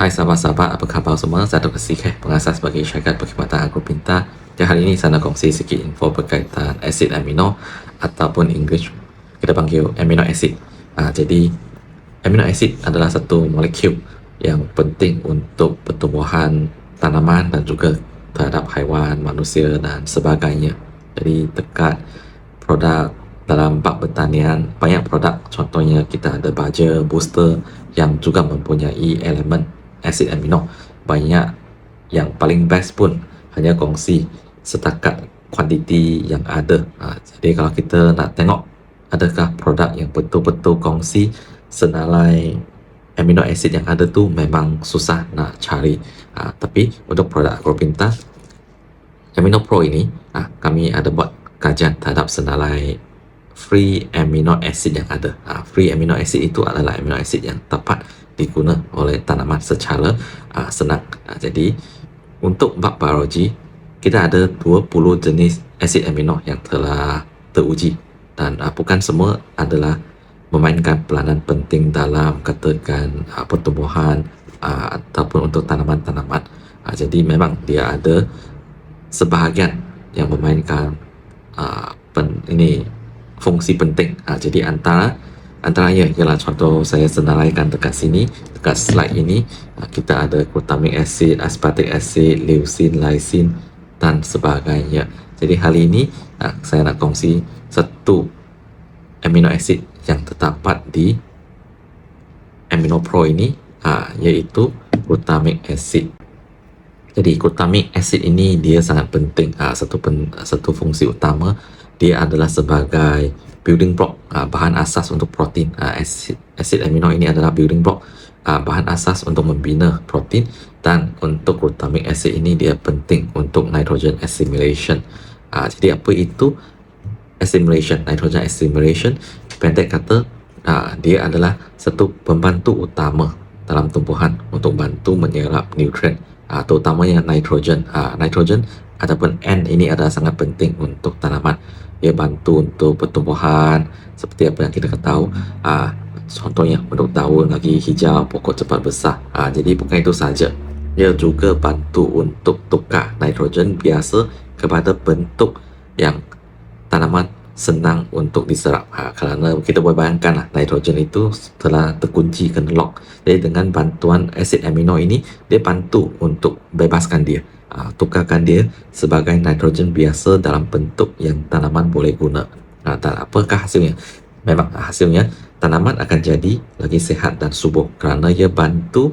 Hai sahabat-sahabat, apa khabar semua? Saya Dr. CK, pengasas bagi syarikat perkhidmatan Agro Pintar. Di hari ini saya nak kongsi sikit info berkaitan asid amino ataupun English kita panggil amino acid. Ha, jadi amino acid adalah satu molekul yang penting untuk pertumbuhan tanaman dan juga terhadap haiwan, manusia dan sebagainya. Jadi dekat produk dalam bab pertanian banyak produk contohnya kita ada baja booster yang juga mempunyai elemen asid amino. Banyak yang paling best pun hanya kongsi setakat kuantiti yang ada. Ha, jadi kalau kita nak tengok adakah produk yang betul-betul kongsi senalai amino acid yang ada tu memang susah nak cari. Ha, tapi untuk produk Agropinta Amino Pro ini ha, kami ada buat kajian terhadap senalai free amino acid yang ada. Ha, free amino acid itu adalah amino acid yang tepat diguna oleh tanaman secara uh, senang. Uh, jadi untuk bab biologi kita ada 20 jenis asid amino yang telah teruji dan uh, bukan semua adalah memainkan peranan penting dalam katakan uh, pertumbuhan uh, ataupun untuk tanaman-tanaman. Uh, jadi memang dia ada sebahagian yang memainkan uh, pen, ini fungsi penting. Uh, jadi antara antaranya ialah contoh saya senaraikan dekat sini, dekat slide ini uh, kita ada glutamic acid, aspartic acid, leucine, lysine dan sebagainya. Jadi hari ini uh, saya nak kongsi satu amino acid yang terdapat di amino pro ini uh, iaitu glutamic acid. Jadi glutamic acid ini dia sangat penting satu satu fungsi utama dia adalah sebagai building block uh, bahan asas untuk protein uh, acid, acid amino ini adalah building block uh, bahan asas untuk membina protein dan untuk glutamic acid ini dia penting untuk nitrogen assimilation. Uh, jadi apa itu assimilation nitrogen assimilation? Pendek kata uh, dia adalah satu pembantu utama dalam tumbuhan untuk bantu menyerap nutrien uh, terutamanya nitrogen uh, nitrogen ataupun N ini adalah sangat penting untuk tanaman. Ia bantu untuk pertumbuhan seperti apa yang kita tahu uh, contohnya bentuk daun lagi hijau pokok cepat besar. Uh, jadi bukan itu saja ia juga bantu untuk tukar nitrogen biasa kepada bentuk yang tanaman senang untuk diserap. Ha, kerana kita boleh bayangkan lah, nitrogen itu telah terkunci kena lock. Jadi dengan bantuan asid amino ini dia bantu untuk bebaskan dia uh, tukarkan dia sebagai nitrogen biasa dalam bentuk yang tanaman boleh guna. Uh, dan apakah hasilnya? Memang hasilnya tanaman akan jadi lagi sehat dan subur kerana ia bantu